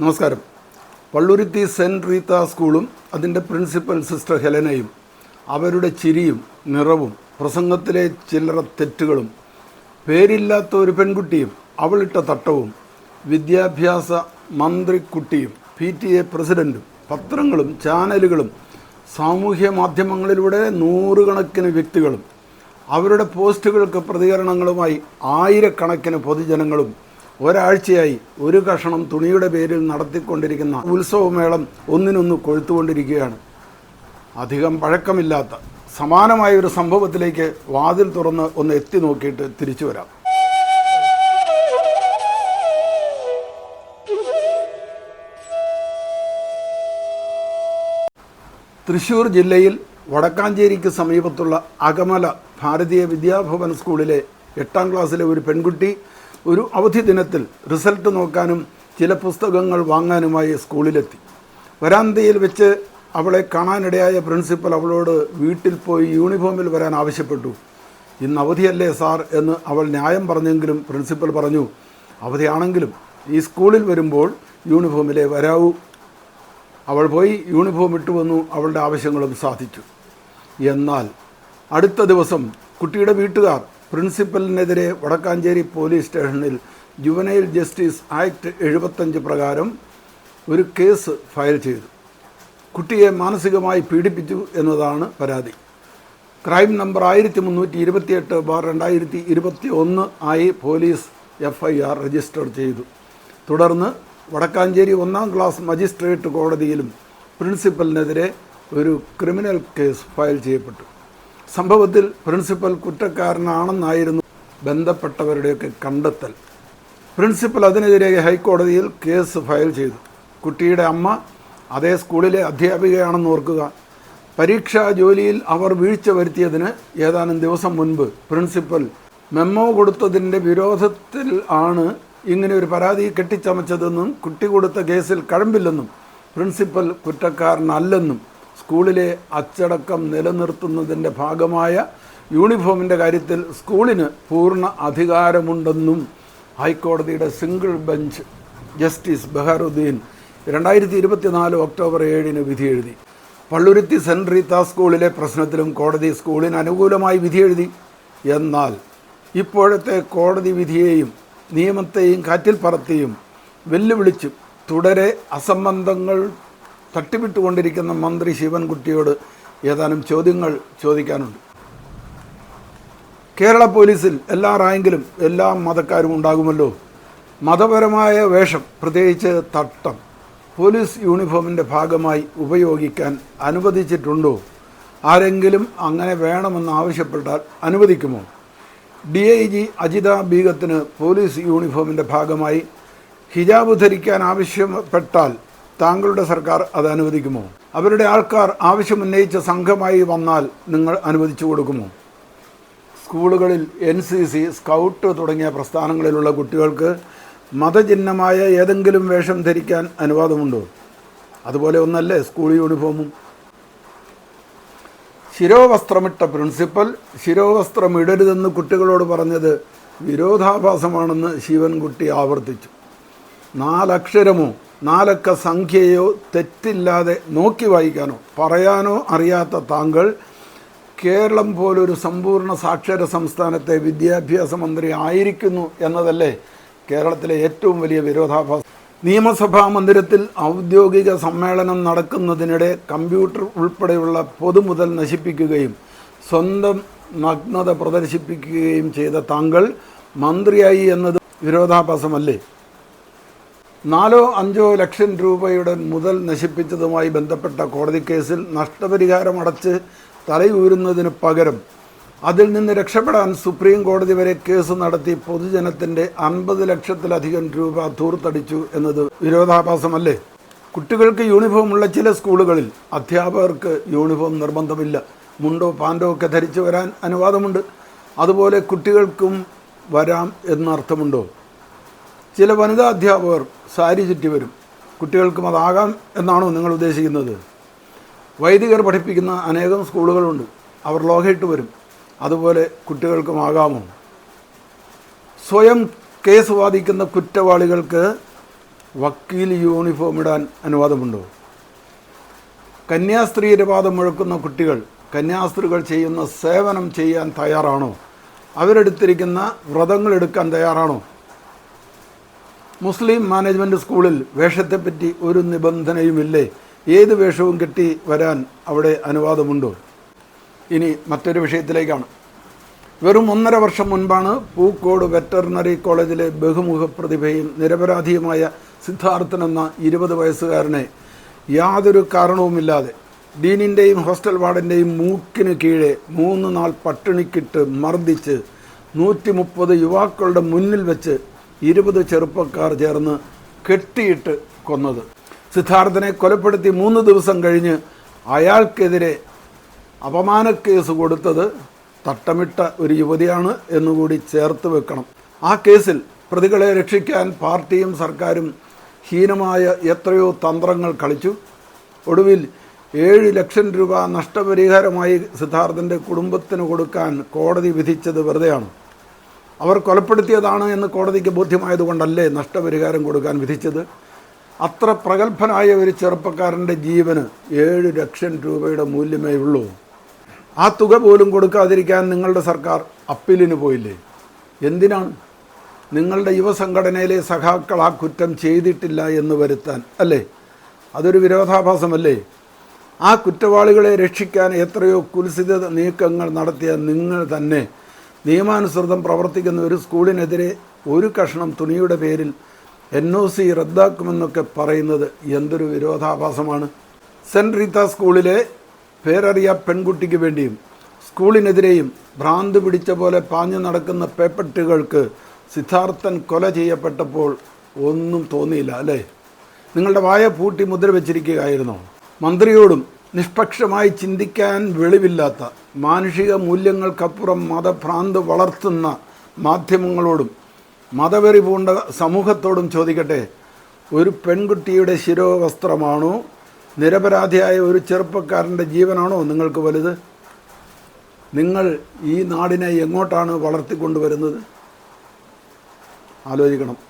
നമസ്കാരം. പള്ളുരുത്തി സെന്റ് റീത്ത സ്കൂളും അതിന്റെ പ്രിൻസിപ്പൽ സിസ്റ്റർ ഹെലനയും അവരുടെ ചിരിയും നിറവും പ്രസംഗത്തിലെ ചില്ലറ തെറ്റുകളും പേരില്ലാത്ത ഒരു പെൺകുട്ടിയും അവളിട്ട തട്ടവും വിദ്യാഭ്യാസ മന്ത്രിക്കുട്ടിയും പി ടി എ പ്രസിഡന്റും പത്രങ്ങളും ചാനലുകളും സാമൂഹ്യ മാധ്യമങ്ങളിലൂടെ നൂറുകണക്കിന് വ്യക്തികളും അവരുടെ പോസ്റ്റുകൾക്ക് പ്രതികരണങ്ങളുമായി ആയിരക്കണക്കിന് പൊതുജനങ്ങളും ഒരാഴ്ചയായി ഒരു കഷണം തുണിയുടെ പേരിൽ നടത്തിക്കൊണ്ടിരിക്കുന്ന ഉത്സവമേളം ഒന്നിനൊന്ന് കൊഴുത്തുകൊണ്ടിരിക്കുകയാണ്. അധികം പഴക്കമില്ലാത്ത സമാനമായ ഒരു സംഭവത്തിലേക്ക് വാതിൽ തുറന്ന് ഒന്ന് എത്തി നോക്കിയിട്ട് തിരിച്ചു വരാം. തൃശൂർ ജില്ലയിൽ വടക്കാഞ്ചേരിക്ക് സമീപത്തുള്ള അകമല ഭാരതീയ വിദ്യാഭവൻ സ്കൂളിലെ എട്ടാം ക്ലാസ്സിലെ ഒരു പെൺകുട്ടി ഒരു അവധി ദിനത്തിൽ റിസൾട്ട് നോക്കാനും ചില പുസ്തകങ്ങൾ വാങ്ങാനുമായി സ്കൂളിലെത്തി. വരാന്തയിൽ വെച്ച് അവളെ കാണാനിടയായ പ്രിൻസിപ്പൽ അവളോട് വീട്ടിൽ പോയി യൂണിഫോമിൽ വരാൻ ആവശ്യപ്പെട്ടു. ഇന്ന് അവധിയല്ലേ സാർ? എന്ന് അവൾ ന്യായം പറഞ്ഞെങ്കിലും പ്രിൻസിപ്പൽ പറഞ്ഞു അവധിയാണെങ്കിലും ഈ സ്കൂളിൽ വരുമ്പോൾ യൂണിഫോമിലെ വരാവൂ. അവൾ പോയി യൂണിഫോം ഇട്ടു വന്നു അവളുടെ ആവശ്യങ്ങളും സാധിച്ചു. എന്നാൽ അടുത്ത ദിവസം കുട്ടിയുടെ വീട്ടുകാർ പ്രിൻസിപ്പലിനെതിരെ വടക്കാഞ്ചേരി പോലീസ് സ്റ്റേഷനിൽ ജുവനൈൽ ജസ്റ്റിസ് ആക്ട് എഴുപത്തഞ്ച് പ്രകാരം ഒരു കേസ് ഫയൽ ചെയ്തു. കുട്ടിയെ മാനസികമായി പീഡിപ്പിച്ചു എന്നതാണ് പരാതി. ക്രൈം നമ്പർ ആയിരത്തി മുന്നൂറ്റി ഇരുപത്തിയെട്ട് ബാർ രണ്ടായിരത്തി ഇരുപത്തി ഒന്ന് ആയി police F I R register ചെയ്തു. തുടർന്ന് വടക്കാഞ്ചേരി ഒന്നാം ക്ലാസ് മജിസ്ട്രേറ്റ് കോടതിയിലും പ്രിൻസിപ്പലിനെതിരെ ഒരു ക്രിമിനൽ കേസ് ഫയൽ ചെയ്യപ്പെട്ടു. സംഭവത്തിൽ പ്രിൻസിപ്പൽ കുറ്റക്കാരനാണെന്നായിരുന്നു ബന്ധപ്പെട്ടവരുടെയൊക്കെ കണ്ടെത്തൽ. പ്രിൻസിപ്പൽ അതിനെതിരെ ഹൈക്കോടതിയിൽ കേസ് ഫയൽ ചെയ്തു. കുട്ടിയുടെ അമ്മ അതേ സ്കൂളിലെ അധ്യാപികയാണെന്ന് ഓർക്കുക. പരീക്ഷാ ജോലിയിൽ അവർ വീഴ്ച വരുത്തിയതിന് ഏതാനും ദിവസം മുൻപ് പ്രിൻസിപ്പൽ മെമ്മോ കൊടുത്തതിന്റെ വിരോധത്തിൽ ആണ് ഇങ്ങനെ ഒരു പരാതി കെട്ടിച്ചമച്ചതെന്നും കുട്ടി കൊടുത്ത കേസിൽ കഴമ്പില്ലെന്നും പ്രിൻസിപ്പൽ കുറ്റക്കാരനല്ലെന്നും സ്കൂളിലെ അച്ചടക്കം നിലനിർത്തുന്നതിന്റെ ഭാഗമായ യൂണിഫോമിന്റെ കാര്യത്തിൽ സ്കൂളിന് പൂർണ അധികാരമുണ്ടെന്നും ഹൈക്കോടതിയുടെ സിംഗിൾ ബെഞ്ച് ജസ്റ്റിസ് ബഹറുദ്ദീൻ രണ്ടായിരത്തി ഇരുപത്തിനാല് ഒക്ടോബർ ഏഴിന് വിധിയെഴുതി. പള്ളുരുത്തി സെന്റ് റീത്ത സ്കൂളിലെ പ്രശ്നത്തിലും കോടതി സ്കൂളിന് അനുകൂലമായി വിധിയെഴുതി. എന്നാൽ ഇപ്പോഴത്തെ കോടതി വിധിയെയും നിയമത്തെയും കാറ്റിൽ പറത്തിയും വെല്ലുവിളിച്ചും തുടരെ അസംബന്ധങ്ങൾ തട്ടിവിട്ടുകൊണ്ടിരിക്കുന്ന മന്ത്രി ശിവൻകുട്ടിയോട് ഏതാനും ചോദ്യങ്ങൾ ചോദിക്കാനുണ്ട്. കേരള പോലീസിൽ എല്ലാ റാങ്കിലും എല്ലാ മതക്കാരും ഉണ്ടാകുമല്ലോ. മതപരമായ വേഷം പ്രത്യേകിച്ച് തട്ടം പോലീസ് യൂണിഫോമിന്റെ ഭാഗമായി ഉപയോഗിക്കാൻ അനുവദിച്ചിട്ടുണ്ടോ? ആരെങ്കിലും അങ്ങനെ വേണമെന്ന് ആവശ്യപ്പെട്ടാൽ അനുവദിക്കുമോ? ഡി ഐ ജി അജിത ബീഗത്തിന് പോലീസ് യൂണിഫോമിന്റെ ഭാഗമായി ഹിജാബ് ധരിക്കാൻ ആവശ്യപ്പെട്ടാൽ താങ്കളുടെ സർക്കാർ അത് അനുവദിക്കുമോ? അവരുടെ ആൾക്കാർ ആവശ്യമുന്നയിച്ച സംഘമായി വന്നാൽ നിങ്ങൾ അനുവദിച്ചു കൊടുക്കുമോ? സ്കൂളുകളിൽ എൻ സി സി സ്കൗട്ട് തുടങ്ങിയ പ്രസ്ഥാനങ്ങളിലുള്ള കുട്ടികൾക്ക് മതചിഹ്നമായ ഏതെങ്കിലും വേഷം ധരിക്കാൻ അനുവാദമുണ്ടോ? അതുപോലെ ഒന്നല്ലേ സ്കൂൾ യൂണിഫോമും. ശിരോവസ്ത്രമിട്ട പ്രിൻസിപ്പൽ ശിരോവസ്ത്രം ഇടരുതെന്ന് കുട്ടികളോട് പറഞ്ഞത് വിരോധാഭാസമാണെന്ന് ശിവൻകുട്ടി ആവർത്തിച്ചു. നാലക്ഷരമോ നാലക്ക സംഖ്യയോ തെറ്റില്ലാതെ നോക്കി വായിക്കാനോ പറയാനോ അറിയാത്ത താങ്കൾ കേരളം പോലൊരു സമ്പൂർണ സാക്ഷര സംസ്ഥാനത്തെ വിദ്യാഭ്യാസ മന്ത്രി ആയിരിക്കുന്നു എന്നതല്ലേ കേരളത്തിലെ ഏറ്റവും വലിയ വിരോധാഭാസം? നിയമസഭാ മന്ദിരത്തിൽ ഔദ്യോഗിക സമ്മേളനം നടക്കുന്നതിനിടെ കമ്പ്യൂട്ടർ ഉൾപ്പെടെയുള്ള പൊതുമുതൽ നശിപ്പിക്കുകയും സ്വന്തം നഗ്നത പ്രദർശിപ്പിക്കുകയും ചെയ്ത താങ്കൾ മന്ത്രിയായി എന്നത് വിരോധാഭാസമല്ലേ? നാലോ അഞ്ചോ ലക്ഷം രൂപയുടെ മുതൽ നശിപ്പിച്ചതുമായി ബന്ധപ്പെട്ട കോടതി കേസിൽ നഷ്ടപരിഹാരം അടച്ച് തലയൂരുന്നതിന് പകരം അതിൽ നിന്ന് രക്ഷപ്പെടാൻ സുപ്രീം കോടതി വരെ കേസ് നടത്തി പൊതുജനത്തിന്റെ അൻപത് ലക്ഷത്തിലധികം രൂപ ധൂർത്തടിച്ചു എന്നത് വിരോധാഭാസമല്ലേ? കുട്ടികൾക്ക് യൂണിഫോം ഉള്ള ചില സ്കൂളുകളിൽ അധ്യാപകർക്ക് യൂണിഫോം നിർബന്ധമില്ല. മുണ്ടോ പാൻഡോ ഒക്കെ ധരിച്ചു വരാൻ അനുവാദമുണ്ട്. അതുപോലെ കുട്ടികൾക്കും വരാം എന്നർത്ഥമുണ്ടോ? ചില വനിതാ അധ്യാപകർ സാരി ചുറ്റി വരും. കുട്ടികൾക്കും അതാകാം എന്നാണോ നിങ്ങൾ ഉദ്ദേശിക്കുന്നത്? വൈദികർ പഠിപ്പിക്കുന്ന അനേകം സ്കൂളുകളുണ്ട്. അവർ ലോകയിട്ട് വരും. അതുപോലെ കുട്ടികൾക്കും ആകാമോ? സ്വയം കേസ് വാദിക്കുന്ന കുറ്റവാളികൾക്ക് വക്കീൽ യൂണിഫോം ഇടാൻ അനുവാദമുണ്ടോ? കന്യാസ്ത്രീയുടെ വാദം മുഴക്കുന്ന കുട്ടികൾ കന്യാസ്ത്രീകൾ ചെയ്യുന്ന സേവനം ചെയ്യാൻ തയ്യാറാണോ? അവരെടുത്തിരിക്കുന്ന വ്രതങ്ങൾ എടുക്കാൻ തയ്യാറാണോ? മുസ്ലിം മാനേജ്മെന്റ് സ്കൂളിൽ വേഷത്തെപ്പറ്റി ഒരു നിബന്ധനയുമില്ലേ? ഏത് വേഷവും കെട്ടി വരാൻ അവിടെ അനുവാദമുണ്ടോ? ഇനി മറ്റൊരു വിഷയത്തിലേക്കാണ്. വെറും ഒന്നര വർഷം മുൻപാണ് പൂക്കോട് വെറ്ററിനറി കോളേജിലെ ബഹുമുഖ പ്രതിഭയും നിരപരാധിയുമായ സിദ്ധാർത്ഥൻ എന്ന ഇരുപത് വയസ്സുകാരനെ യാതൊരു കാരണവുമില്ലാതെ ഡീനിന്റെയും ഹോസ്റ്റൽ വാർഡിന്റെയും മൂക്കിന് കീഴെ മൂന്ന് നാൾ പട്ടിണിക്കിട്ട് മർദ്ദിച്ച് നൂറ്റി മുപ്പത് യുവാക്കളുടെ മുന്നിൽ വെച്ച് ഇരുപത് ചെറുപ്പക്കാർ ചേർന്ന് കെട്ടിയിട്ട് കൊന്നത്. സിദ്ധാർത്ഥനെ കൊലപ്പെടുത്തി മൂന്ന് ദിവസം കഴിഞ്ഞ് അയാൾക്കെതിരെ അപമാനക്കേസ് കൊടുത്തത് തട്ടമിട്ട ഒരു യുവതിയാണ് എന്നുകൂടി ചേർത്ത് വെക്കണം. ആ കേസിൽ പ്രതികളെ രക്ഷിക്കാൻ പാർട്ടിയും സർക്കാരും ഹീനമായ എത്രയോ തന്ത്രങ്ങൾ കളിച്ചു. ഒടുവിൽ ഏഴ് ലക്ഷം രൂപ നഷ്ടപരിഹാരമായി സിദ്ധാർത്ഥന്റെ കുടുംബത്തിന് കൊടുക്കാൻ കോടതി വിധിച്ചത് വെറുതെയാണ്. അവർ കൊലപ്പെടുത്തിയതാണ് എന്ന് കോടതിക്ക് ബോധ്യമായതുകൊണ്ടല്ലേ നഷ്ടപരിഹാരം കൊടുക്കാൻ വിധിച്ചത്? അത്ര പ്രഗത്ഭനായ ഒരു ചെറുപ്പക്കാരന്റെ ജീവന് ഏഴ് ലക്ഷം രൂപയുടെ മൂല്യമേ ഉള്ളൂ. ആ തുക പോലും കൊടുക്കാതിരിക്കാൻ നിങ്ങളുടെ സർക്കാർ അപ്പീലിന് പോയില്ലേ? എന്തിനാണ്? നിങ്ങളുടെ യുവസംഘടനയിലെ സഖാക്കൾ ആ കുറ്റം ചെയ്തിട്ടില്ല എന്ന് വരുത്താൻ അല്ലേ? അതൊരു വിരോധാഭാസമല്ലേ? ആ കുറ്റവാളികളെ രക്ഷിക്കാൻ എത്രയോ കുൽസിത നീക്കങ്ങൾ നടത്തിയ നിങ്ങൾ തന്നെ നിയമാനുസൃതം പ്രവർത്തിക്കുന്ന ഒരു സ്കൂളിനെതിരെ ഒരു കഷണം തുണിയുടെ പേരിൽ എൻ ഒ സി റദ്ദാക്കുമെന്നൊക്കെ പറയുന്നത് എന്തൊരു വിരോധാഭാസമാണ്. സെന്റ് റീത്ത സ്കൂളിലെ പേരറിയ പെൺകുട്ടിക്ക് വേണ്ടിയും സ്കൂളിനെതിരെയും ഭ്രാന്ത് പിടിച്ച പോലെ പാഞ്ഞു നടക്കുന്ന പേപ്പട്ടുകൾക്ക് സിദ്ധാർത്ഥൻ കൊല ചെയ്യപ്പെട്ടപ്പോൾ ഒന്നും തോന്നിയില്ല അല്ലേ? നിങ്ങളുടെ വായ പൂട്ടി മുദ്ര വച്ചിരിക്കുകയായിരുന്നോ. മന്ത്രിയോടും നിഷ്പക്ഷമായി ചിന്തിക്കാൻ വെളിവില്ലാത്ത മാനുഷിക മൂല്യങ്ങൾക്കപ്പുറം മതഭ്രാന്ത് വളർത്തുന്ന മാധ്യമങ്ങളോടും മതവെറി പൂണ്ട സമൂഹത്തോടും ചോദിക്കട്ടെ ഒരു പെൺകുട്ടിയുടെ ശിരോവസ്ത്രമാണോ നിരപരാധിയായ ഒരു ചെറുപ്പക്കാരന്റെ ജീവനാണോ നിങ്ങൾക്ക് വലുത്? നിങ്ങൾ ഈ നാടിനെ എങ്ങോട്ടാണ് വളർത്തിക്കൊണ്ടുവരുന്നത്? ആലോചിക്കണം.